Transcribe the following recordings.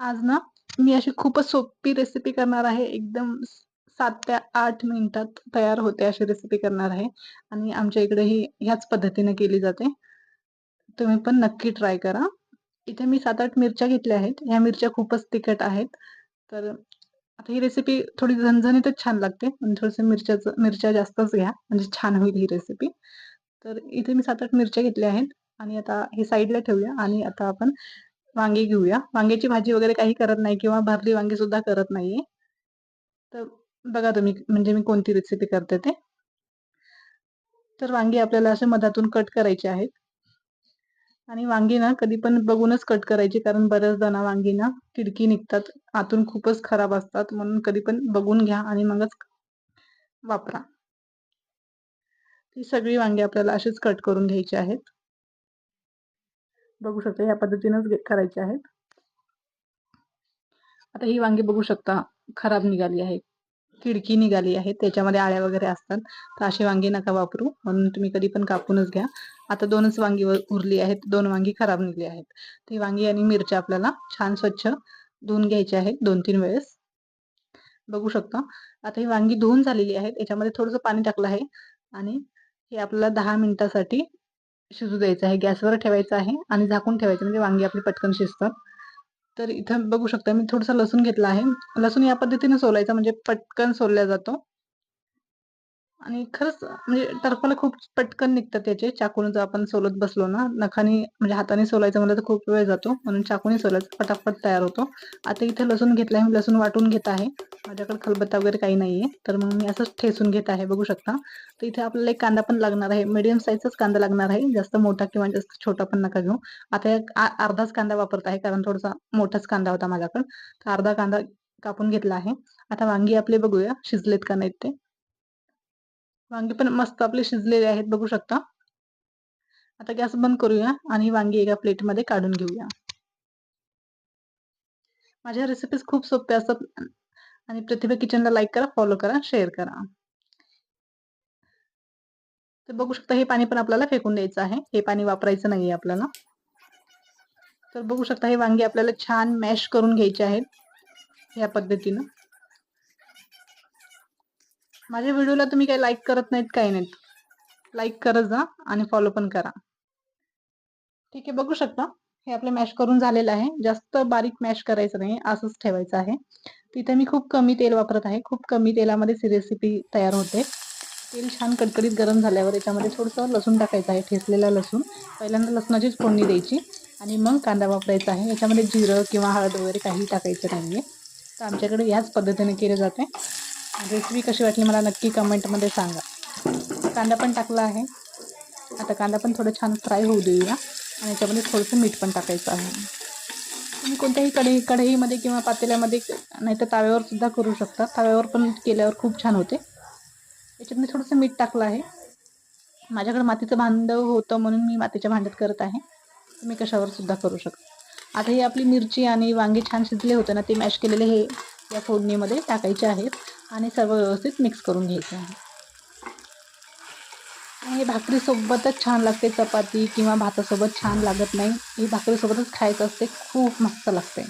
आज ना मी अशी खूपच सोपी रेसिपी करणार आहे. एकदम सात ते आठ मिनिटात तयार होते अशी रेसिपी करणार आहे आणि आमच्या इकडे ही ह्याच पद्धतीने केली जाते. तुम्ही पण नक्की ट्राय करा. इथे मी 7-8 मिरच्या घेतल्या आहेत. ह्या मिरच्या खूपच तिखट आहेत. तर आता ही रेसिपी थोडी झणझणीतच छान लागते. पण थोडंसं मिरच्याचं मिरच्या जास्तच घ्या म्हणजे छान होईल ही रेसिपी. तर इथे मी 7-8 मिरच्या घेतल्या आहेत आणि आता हे साईडला ठेवूया आणि आता आपण वांगी घेऊया. वांग्याची भाजी वगैरे काही करत नाही किंवा भरली वांगी सुद्धा करत नाहीये. तर बघा तुम्ही म्हणजे मी कोणती रेसिपी करते ते. तर वांगी आपल्याला असे मधातून कट करायचे आहेत. आणि वांगी ना कधी पण बघूनच कट करायची कारण बऱ्याचदा ना वांगी ना किडकी निघतात. आतून खूपच खराब असतात. म्हणून कधी पण बघून घ्या आणि मगच वापरा. ही सगळी वांगी आपल्याला अशीच कट करून घ्यायची आहेत. बघू शकता या पद्धतीनेच करायचे आहेत. आता ही वांगी बघू शकता खराब निघाली आहे. किडकी निघाली आहे. त्याच्यामध्ये आळ्या वगैरे असतात. तर अशी वांगी नका वापरू. म्हणून तुम्ही कधी पण कापूनच घ्या. आता दोनच वांगी उरली आहेत. दोन वांगी खराब निघली आहेत. ती वांगी आणि मिरच्या आपल्याला छान स्वच्छ धुवून घ्यायची आहेत 2-3 वेळेस. बघू शकता. आता ही वांगी धुवून झालेली आहेत. याच्यामध्ये थोडंसं पाणी टाकलं आहे आणि हे आपल्याला दहा मिनिटासाठी शिजू द्यायचं आहे. गॅसवर ठेवायचं आहे आणि झाकून ठेवायचं म्हणजे वांगी आपली पटकन शिजतात. तर इथं बघू शकता मी थोडासा लसूण घेतला आहे. लसूण या पद्धतीने सोलायचा म्हणजे पटकन सोलला जातो. आणि खरंच म्हणजे टरफलं खूप पटकन निघतात त्याचे चाकून जर आपण सोलत बसलो ना, नखानी म्हणजे हाताने सोलायचं म्हणलं तर खूप वेळ जातो. म्हणून चाकूने सोलायचं पटापट तयार होतो. आता इथे लसूण घेतलाय मी लसूण वाटून घेत आहे. माझ्याकडे खलबत्ता वगैरे काही नाहीये. तर मग मी असंच ठेसून घेत आहे बघू शकता. तर इथे आपल्याला एक कांदा पण लागणार आहे. मीडियम साईजचाच कांदा लागणार आहे. जास्त मोठा किंवा जास्त छोटा पण नका घेऊ. आता एक अर्धाच कांदा वापरत आहे कारण थोडासा मोठाच कांदा होता माझ्याकडे. तर अर्धा कांदा कापून घेतला आहे. आता वांगी आपले बघूया शिजलेत का नाहीत ते. वांगी पण मस्त आपले शिजलेले आहेत बघू शकता. आता गॅस बंद करूया आणि वांगी एका प्लेटमध्ये काढून घेऊया. माझ्या रेसिपीज खूप सोप्या असतात आणि प्रतिभा किचनला लाईक करा, फॉलो करा, शेअर करा. तर बघू शकता हे पाणी पण आपल्याला फेकून द्यायचं आहे. हे पाणी वापरायचं नाहीये आपल्याला. तर बघू शकता हे वांगी आपल्याला छान मॅश करून घ्यायचे आहेत. या पद्धतीनं. माझ्या व्हिडिओला तुम्ही काही लाईक करत नाहीत, काही नाहीत. लाईक करत जा आणि फॉलो पण करा. ठीक आहे बघू शकता. हे आपलं मॅश करून झालेलं आहे. जास्त बारीक मॅश करायचं नाही. असंच ठेवायचं आहे. तिथे मी खूप कमी तेल वापरत आहे. खूप कमी तेलामध्ये ही रेसिपी तयार होते. तेल छान कडकडीत गरम झाल्यावर याच्यामध्ये थोडंसं लसूण टाकायचं आहे. ठेसलेला लसूण. पहिल्यांदा लसणाचीच फोडणी द्यायची आणि मग कांदा वापरायचा आहे. याच्यामध्ये जिरं किंवा हळद वगैरे काही टाकायचं नाही आहे तर आमच्याकडे याच पद्धतीने केले जाते. रेसिपी कशी वाटली मला नक्की कमेंटमध्ये सांगा. कांदा पण टाकला आहे. आता कांदा पण थोडं छान फ्राय होऊ देऊया आणि याच्यामध्ये थोडंसं मीठ पण टाकायचं आहे. तुम्ही कोणत्याही कढई कढईमध्ये किंवा पातेल्यामध्ये नाहीतर ताव्यावर सुद्धा करू शकता. ताव्यावर पण केल्यावर खूप छान होते. याच्यात मी थोडंसं मीठ टाकलं आहे. माझ्याकडे मातीचं भांडं होतं म्हणून मी मातीच्या भांड्यात करत आहे. तुम्ही कशावर सुद्धा करू शकता. आता ही आपली मिरची आणि वांगे छान शिजले होते ना, ते मॅश केलेले हे या फोडणीमध्ये टाकायचे आहेत आणि सर्व व्यवस्थित मिक्स करून घ्यायचं आहे. हे भाकरीसोबतच छान लागते. चपाती किंवा भातासोबत छान लागत नाही. ही भाकरीसोबतच खायचं असते. खूप मस्त लागते.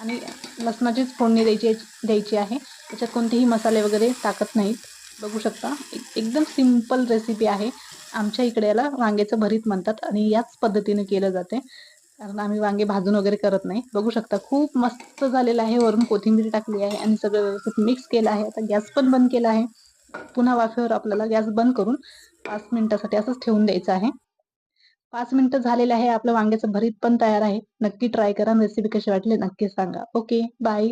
आणि लसणाचीच फोडणी द्यायची द्यायची आहे. त्याच्यात कोणतेही मसाले वगैरे टाकत नाहीत. बघू शकता. एकदम सिंपल रेसिपी आहे. आमच्या इकडे याला वांग्याचं भरीत म्हणतात आणि याच पद्धतीने केलं जाते. कारण आम्ही वांगे भाजून वगैरे करत नाही. बघू शकता खूप मस्त झालेलं आहे. वरून कोथिंबीर टाकली आहे आणि सगळं व्यवस्थित मिक्स केलं आहे. आता गॅस पण बंद केला आहे. पुन्हा वाफेवर आपल्याला गॅस बंद करून पाच मिनिटासाठी असंच ठेवून द्यायचं आहे. पाच मिनिटं झालेलं आहे. आपलं वांग्याचं भरीत पण तयार आहे. नक्की ट्राय करा. रेसिपी कशी वाटली नक्की सांगा. ओके. बाय.